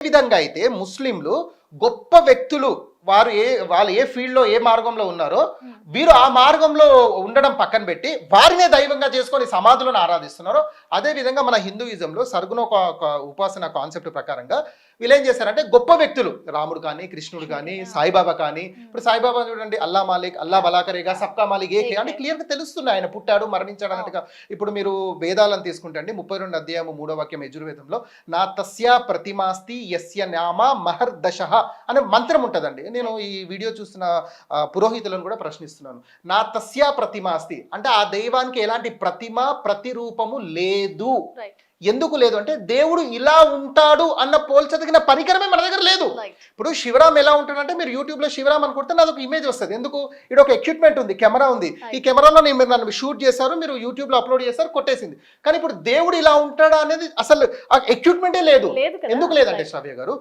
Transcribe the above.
విధంగా అయితే ముస్లింలు గొప్ప వ్యక్తులు వారు ఏ వాళ్ళు ఏ ఫీల్డ్లో ఏ మార్గంలో ఉన్నారో వీరు ఆ మార్గంలో ఉండడం పక్కన పెట్టి వారినే దైవంగా చేసుకొని సమాధులను ఆరాధిస్తున్నారు అదే విధంగా మన హిందూయిజంలో సర్గుణ ఉపాసన కాన్సెప్ట్ ప్రకారంగా వీళ్ళు ఏం చేశారంటే గొప్ప వ్యక్తులు రాముడు కానీ కృష్ణుడు కానీ సాయిబాబా కానీ ఇప్పుడు సాయిబాబా చూడండి అల్లా మాలిక్ అల్లా బలాకరేగా సబ్కా మాలిక్ ఏకే అంటే క్లియర్గా తెలుస్తుంది ఆయన పుట్టాడు మరణించాడు అన్నట్టుగా. ఇప్పుడు మీరు వేదాలను తీసుకుంటే అండి ముప్పై రెండు అధ్యాయము మూడో వాక్యం యజుర్వేదంలో నా తస్య ప్రతిమాస్తి యస్య నామ మహర్దశ అనే మంత్రం ఉంటుందండి. నేను ఈ వీడియో చూస్తున్న ఆ, పురోహితులను కూడా ప్రశ్నిస్తున్నాను. నా తస్య ప్రతిమాస్తి అంటే ఆ దైవానికి ఎలాంటి ప్రతిమ ప్రతిరూపము లేదు. ఎందుకు లేదు? అంటే దేవుడు ఇలా ఉంటాడు అన్న పోల్చదగిన పరికరమే మన దగ్గర లేదు. ఇప్పుడు శివరామ్ ఎలా ఉంటాడంటే మీరు యూట్యూబ్లో శివరామ్ అనుకుంటే నాకు ఒక ఇమేజ్ వస్తుంది. ఎందుకు? ఇక్కడ ఒక ఎక్విప్మెంట్ ఉంది కెమెరా ఉంది. ఈ కెమెరాలో నేను మీరు నన్ను షూట్ చేశారు మీరు యూట్యూబ్లో అప్లోడ్ చేశారు కొట్టేసింది. కానీ ఇప్పుడు దేవుడు ఇలా ఉంటాడా అనేది అసలు ఎక్విప్మెంటే లేదు. ఎందుకు లేదంటే శ్రావ్య గారు?